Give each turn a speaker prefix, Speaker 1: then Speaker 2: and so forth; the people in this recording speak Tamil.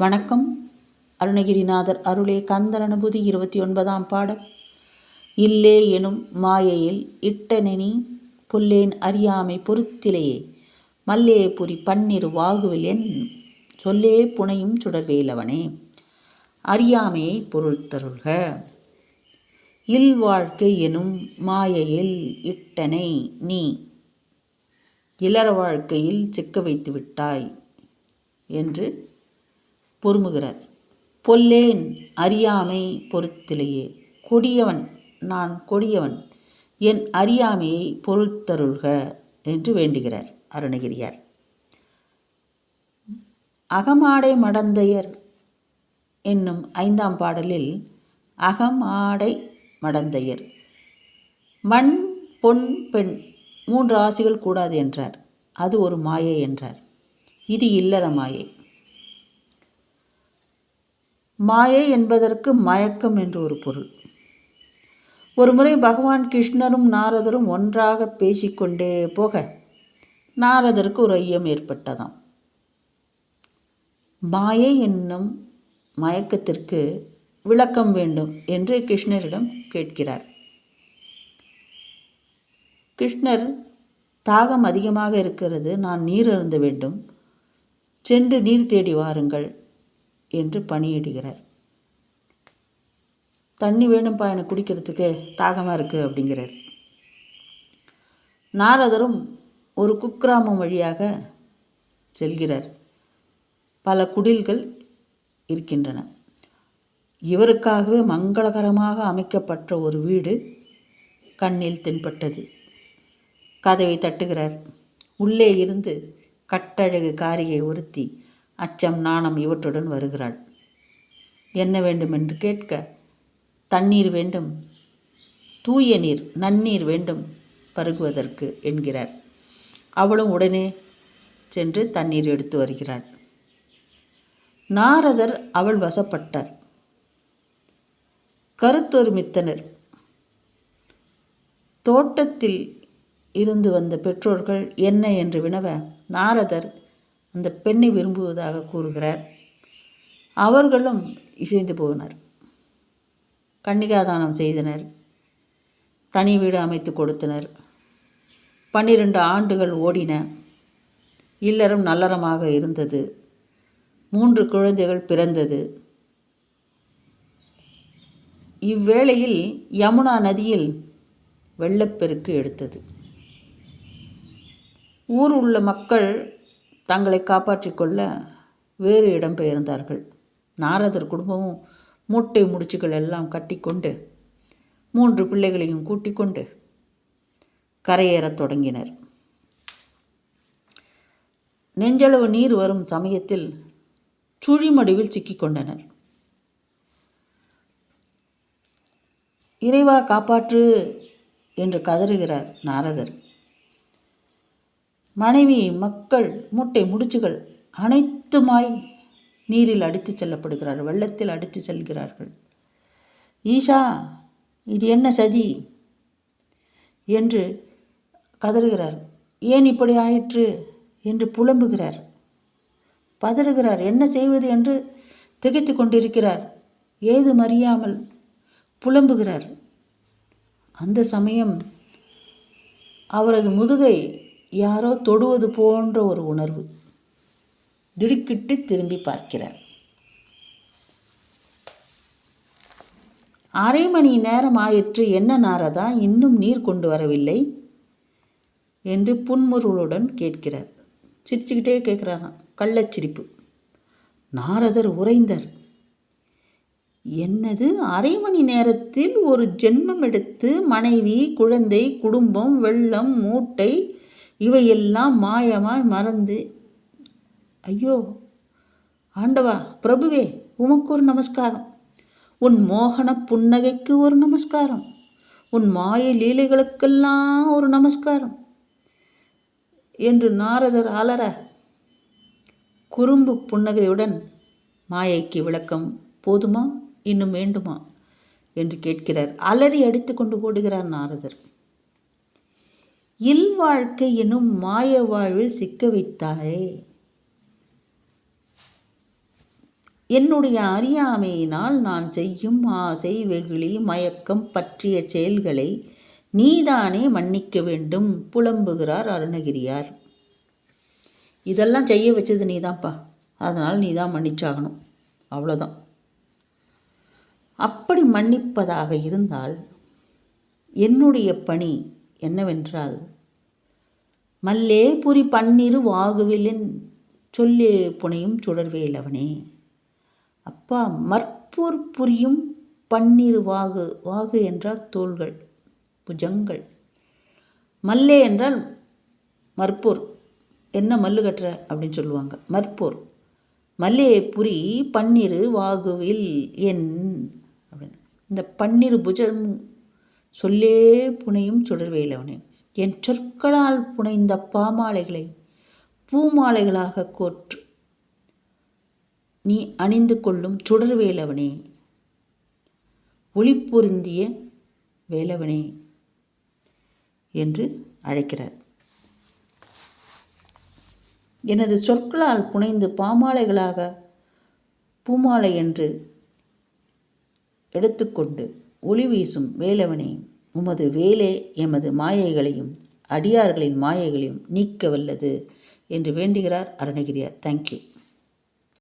Speaker 1: வணக்கம். அருணகிரிநாதர் அருளே கந்தர் அனுபூதி இருபத்தி ஒன்பதாம் பாடல். இல்லே எனும் மாயையில் இட்டனெனி புல்லேன் அறியாமை பொறுத்திலேயே மல்லே புரி பன்னிரு வாகுவில் என் சொல்லே புனையும் சுடர்வேலவனே. அறியாமையை பொருள் தருள்க இல் வாழ்க்கை எனும் மாயையில் இட்டனை நீ. இளர வாழ்க்கையில் சிக்க வைத்து விட்டாய் என்று பொறுமுகிறார். பொல்லேன் அறியாமை பொறுத்திலேயே. கொடியவன் நான் கொடியவன். என் அறியாமையை பொறுத்தருள்க என்று வேண்டுகிறார் அருணகிரியார். அகமாடை மடந்தையர் என்னும் ஐந்தாம் பாடலில் அகமாடை மடந்தையர் மண் பொன் பெண் மூன்று ஆசைகள் கூடாது என்றார். அது ஒரு மாயை என்றார். இது இல்லற மாயை. மாயை என்பதற்கு மயக்கம் என்று ஒரு பொருள். ஒரு முறை பகவான் கிருஷ்ணரும் நாரதரும் ஒன்றாக பேசிக்கொண்டே போக நாரதருக்கு ஒரு ஐயம் ஏற்பட்டதாம். மாயை என்னும் மயக்கத்திற்கு விளக்கம் வேண்டும் என்று கிருஷ்ணரிடம் கேட்கிறார். கிருஷ்ணர் தாகம் அதிகமாக இருக்கிறது நான் நீர் அருந்த வேண்டும். சென்று நீர் தேடி வாருங்கள். என்று பணியிடுகிறார். தண்ணி வேணும்ப்பா எனக்கு குடிக்கிறதுக்கு தாகமாக இருக்குது அப்படிங்கிறார். நாரதரும் ஒரு குக்கிராமம் வழியாக செல்கிறார். பல குடில்கள் இருக்கின்றன. இவருக்காகவே மங்களகரமாக அமைக்கப்பட்ட ஒரு வீடு கண்ணில் தென்பட்டது. கதவை தட்டுகிறார். உள்ளே இருந்து கட்டழகு காரிகை ஒருத்தி அச்சம் நாணம் இவற்றுடன் வருகிறாள். என்ன வேண்டும் என்று கேட்க தண்ணீர் வேண்டும் தூய நீர் நன்னீர் வேண்டும் பருகுவதற்கு என்கிறார். அவளும் உடனே சென்று தண்ணீர் எடுத்து வருகிறாள். நாரதர் அவள் வசப்பட்டார். கருத்தொருமித்தனர் தோட்டத்தில் இருந்து வந்த பெற்றோர்கள் என்ன என்று வினவ நாரதர் அந்த பெண்ணை விரும்புவதாக கூறுகிறார். அவர்களும் இசைந்து போயினர் கன்னிகாதானம் செய்தனர். தனி வீடு அமைத்து கொடுத்தனர். பன்னிரண்டு ஆண்டுகள் ஓடின. இல்லறம் நல்லறமாக இருந்தது. மூன்று குழந்தைகள் பிறந்தது. இவ்வேளையில் யமுனா நதியில் வெள்ளப்பெருக்கு எடுத்தது. ஊர் உள்ள மக்கள் தங்களை காப்பாற்றிக்கொள்ள வேறு இடம் பெயர்ந்தார்கள் நாரதர் குடும்பமும் மூட்டை முடிச்சுகள் எல்லாம் கட்டிக்கொண்டு மூன்று பிள்ளைகளையும் கூட்டிக் கொண்டு கரையேறத் தொடங்கினர். நெஞ்சளவு நீர் வரும் சமயத்தில் சுழிமடிவில் சிக்கிக்கொண்டனர் இறைவா காப்பாற்று என்று கதறுகிறார் நாரதர். மனைவி மக்கள் மூட்டை முடிச்சுகள் அனைத்துமாய் நீரில் அடித்துச் செல்லப்படுகிறார்கள் வெள்ளத்தில் அடித்து செல்கிறார்கள். ஈஷா இது என்ன சதி? என்று கதறுகிறார். ஏன் இப்படி ஆயிற்று? என்று புலம்புகிறார். பதறுகிறார். என்ன செய்வது? என்று திகைத்து கொண்டிருக்கிறார். ஏதும் அறியாமல் புலம்புகிறார். அந்த சமயம் அவரது முதுகை யாரோ தொடுவது போன்ற ஒரு உணர்வு. திடுக்கிட்டு திரும்பி பார்க்கிறார். அரை மணி நேரம் ஆயிற்று என்ன நாரதா இன்னும் நீர் கொண்டு வரவில்லை? என்று புன்முருளுடன் கேட்கிறார். சிரிச்சுக்கிட்டே கேட்குறாராம். கள்ளச்சிரிப்பு. நாரதர் உறைந்தார். என்னது அரை மணி நேரத்தில் ஒரு ஜென்மம் எடுத்து மனைவி குழந்தை குடும்பம் வெள்ளம் மூட்டை இவையெல்லாம் மாயமாய் மறந்து ஐயோ ஆண்டவா பிரபுவே உமக்கு ஒரு நமஸ்காரம். உன் மோகன புன்னகைக்கு ஒரு நமஸ்காரம். உன் மாய லீலைகளுக்கெல்லாம் ஒரு நமஸ்காரம். என்று நாரதர் அலற குறும்பு புன்னகையுடன் மாயைக்கு விளக்கம் போதுமா? இன்னும் வேண்டுமா? என்று கேட்கிறார். அலறி அடித்து கொண்டு போடுகிறார் நாரதர். இல்வாழ்க்கை எனும் மாய வாழ்வில் சிக்க வைத்தாயே என்னுடைய அறியாமையினால் நான் செய்யும் ஆசை வெகுளி மயக்கம் பற்றிய செயல்களை நீதானே மன்னிக்க வேண்டும் புலம்புகிறார் அருணகிரியார். இதெல்லாம் செய்ய வச்சது நீதான்ப்பா. அதனால் நீ தான் மன்னிச்சாகணும். அவ்வளோதான் அப்படி மன்னிப்பதாக இருந்தால் என்னுடைய பணி என்னவென்றால் மல்லே புரி பன்னிரு வாகுவிலின் சொல்லே புனையும் சுடர்வேலவனே அப்பா மற்பூர் புரியும் பன்னிரு வாகு வாகு என்றால் தோள்கள் புஜங்கள். மல்லே என்றால் மற்பூர். என்ன மல்லு கட்டுற அப்படின்னு சொல்லுவாங்க. மற்பூர். மல்லே புரி பன்னிரு வாகுவில் என் அப்படின்னு. இந்த பன்னிரு புஜம் சொல்லே புனையும் சுடர்வேலவனே என் சொற்களால் புனைந்த பாமாலைகளை பூமாலைகளாக கோற்று நீ அணிந்து கொள்ளும் சுடர்வேலவனே ஒளி பொருந்திய வேலவனே என்று அழைக்கிறார். எனது சொற்களால் புனைந்து பாமாலைகளாக பூமாலை என்று எடுத்துக்கொண்டு ஒளி வீசும் வேலவனே உமது வேலே எமது மாயைகளையும் அடியார்களின் மாயைகளையும் நீக்க வல்லது என்று வேண்டுகிறார் அருணகிரியார். தேங்க்யூ